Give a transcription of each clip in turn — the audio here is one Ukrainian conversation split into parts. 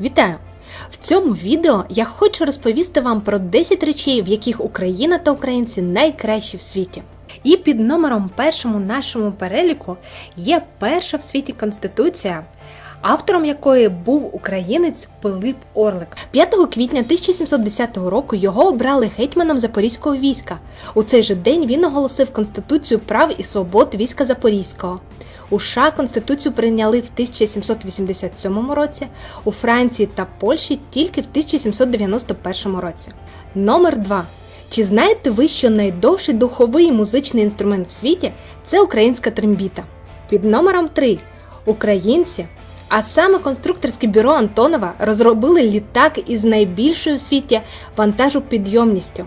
Вітаю! В цьому відео я хочу розповісти вам про 10 речей, в яких Україна та українці найкращі в світі. І під номером першим у нашому переліку є перша в світі конституція, автором якої був українець Пилип Орлик. 5 квітня 1710 року його обрали гетьманом Запорізького війська. У цей же день він оголосив Конституцію прав і свобод війська Запорізького. У США Конституцію прийняли в 1787 році, у Франції та Польщі тільки в 1791 році. Номер 2. Чи знаєте ви, що найдовший духовий музичний інструмент в світі це українська трембіта? Під номером 3. Українці, а саме конструкторське бюро Антонова розробили літак із найбільшою у світі вантажопідйомністю.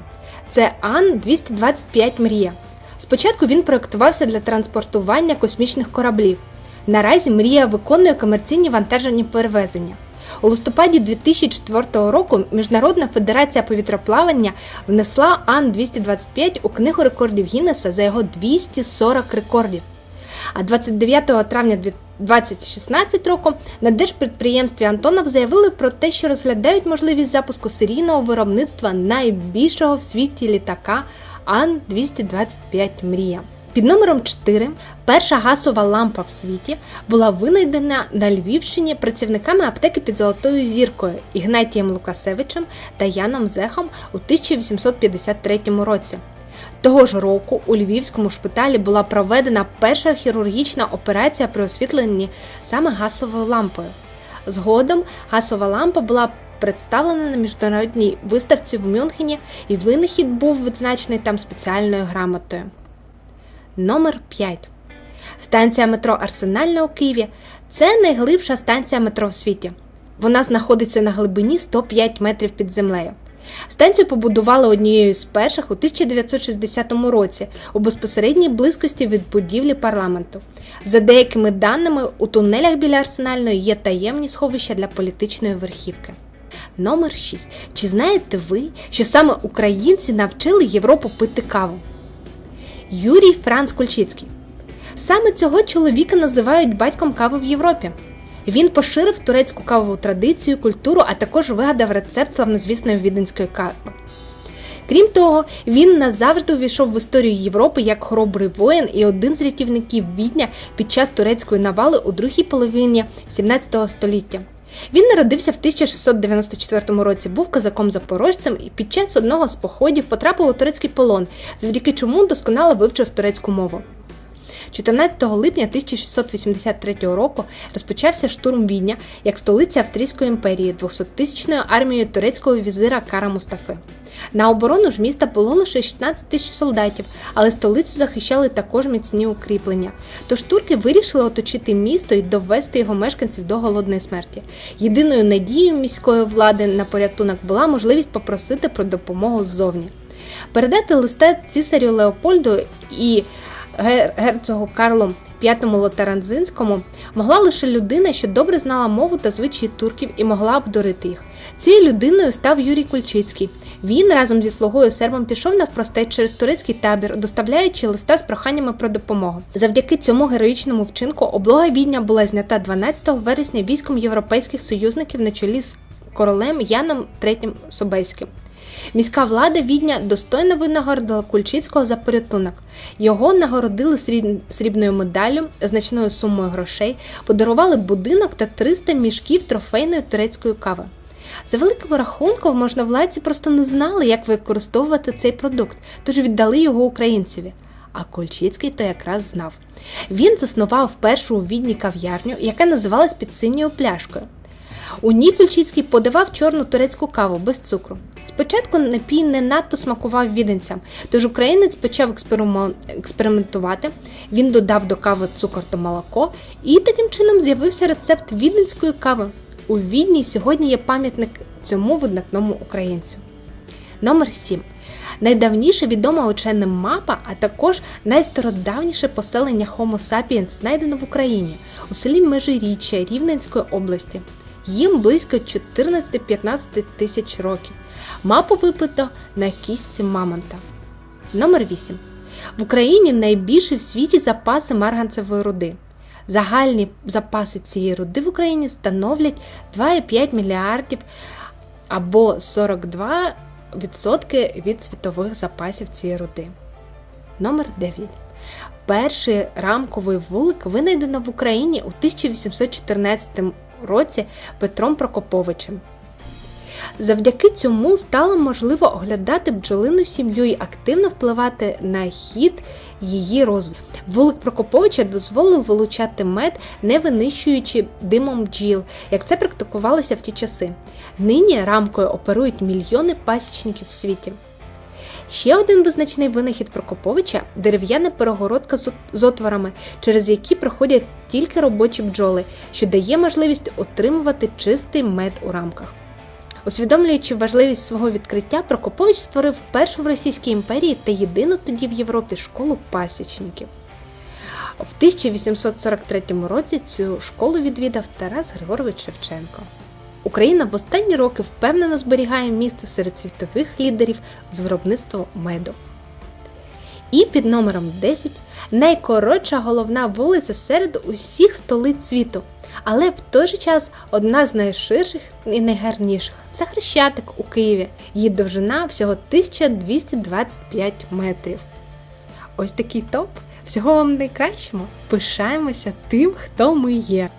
Це Ан-225 Мрія. Спочатку він проєктувався для транспортування космічних кораблів. Наразі Мрія виконує комерційні вантажні перевезення. У листопаді 2004 року Міжнародна федерація повітроплавання внесла Ан-225 у книгу рекордів Гіннеса за його 240 рекордів. А 29 травня 2016 року на держпідприємстві Антонов заявили про те, що розглядають можливість запуску серійного виробництва найбільшого в світі літака Ан-225 Мрія. Під номером 4 перша газова лампа в світі була винайдена на Львівщині працівниками аптеки під Золотою зіркою Ігнатієм Лукасевичем та Яном Зехом у 1853 році. Того ж року у Львівському шпиталі була проведена перша хірургічна операція при освітленні саме газовою лампою. Згодом газова лампа була представлена на міжнародній виставці в Мюнхені, і винахід був відзначений там спеціальною грамотою. Номер 5. Станція метро Арсенальна у Києві це найглибша станція метро в світі. Вона знаходиться на глибині 105 метрів під землею. Станцію побудували однією з перших у 1960 році у безпосередній близькості від будівлі парламенту. За деякими даними, у тунелях біля арсенальної є таємні сховища для політичної верхівки. Номер 6. Чи знаєте ви, що саме українці навчили Європу пити каву? Юрій Франц Кульчицький. Саме цього чоловіка називають батьком кави в Європі. Він поширив турецьку кавову традицію, культуру, а також вигадав рецепт славнозвісної віденської кави. Крім того, він назавжди увійшов в історію Європи як хоробрий воїн і один з рятівників Відня під час турецької навали у другій половині 17 століття. Він народився в 1694 році, був козаком-запорожцем і під час одного з походів потрапив у турецький полон, завдяки чому досконало вивчив турецьку мову. 14 липня 1683 року розпочався штурм Відня як столиці Австрійської імперії 200-тисячною армією турецького візира Кара Мустафи. На оборону ж міста було лише 16 тисяч солдатів, але столицю захищали також міцні укріплення. Тож турки вирішили оточити місто і довести його мешканців до голодної смерті. Єдиною надією міської влади на порятунок була можливість попросити про допомогу ззовні. Передати листа цісарю Леопольду і герцогу Карлу V Лотаранзинському могла лише людина, що добре знала мову та звичаї турків і могла обдурити їх. Цією людиною став Юрій Кульчицький. Він разом зі слугою сербом пішов навпростеч через турецький табір, доставляючи листа з проханнями про допомогу. Завдяки цьому героїчному вчинку облога Відня була знята 12 вересня військом європейських союзників на чолі з королем Яном III Собеським. Міська влада Відня достойно винагородила Кульчицького за порятунок. Його нагородили срібною медаллю, значною сумою грошей, подарували будинок та 300 мішків трофейної турецької кави. За великим рахунком можновладці просто не знали, як використовувати цей продукт, тож віддали його українцеві. А Кульчицький то якраз знав. Він заснував першу у Відні кав'ярню, яка називалась під синьою пляшкою. У ній Кульчицький подавав чорну турецьку каву без цукру. Спочатку напій не надто смакував віденцям, тож українець почав експериментувати. Він додав до кави цукор та молоко, і таким чином з'явився рецепт віденської кави. У Відні сьогодні є пам'ятник цьому видатному українцю. Номер 7. Найдавніше відома ученим мапа, а також найстародавніше поселення Homo sapiens знайдено в Україні у селі Межиріччя Рівненської області. Їм близько 14-15 тисяч років. Мапу випито на кістці мамонта. Номер 8. В Україні найбільші в світі запаси марганцевої руди. Загальні запаси цієї руди в Україні становлять 2,5 мільярдів або 42% від світових запасів цієї руди. Номер 9. Перший рамковий вулик винайдено в Україні у 1814 році Петром Прокоповичем. Завдяки цьому стало можливо оглядати бджолину сім'ю і активно впливати на хід її розвитку. Вулик Прокоповича дозволив вилучати мед, не винищуючи димом бджіл, як це практикувалося в ті часи. Нині рамкою оперують мільйони пасічників в світі. Ще один визначний винахід Прокоповича дерев'яна перегородка з отворами, через які проходять тільки робочі бджоли, що дає можливість отримувати чистий мед у рамках. Усвідомлюючи важливість свого відкриття, Прокопович створив першу в Російській імперії та єдину тоді в Європі школу пасічників. В 1843 році цю школу відвідав Тарас Григорович Шевченко. Україна в останні роки впевнено зберігає місце серед світових лідерів з виробництва меду. І під номером 10 найкоротша головна вулиця серед усіх столиць світу, але в той же час одна з найширших і найгарніших це Хрещатик у Києві. Її довжина всього 1225 метрів. Ось такий топ. Всього вам найкращого. Пишаємося тим, хто ми є.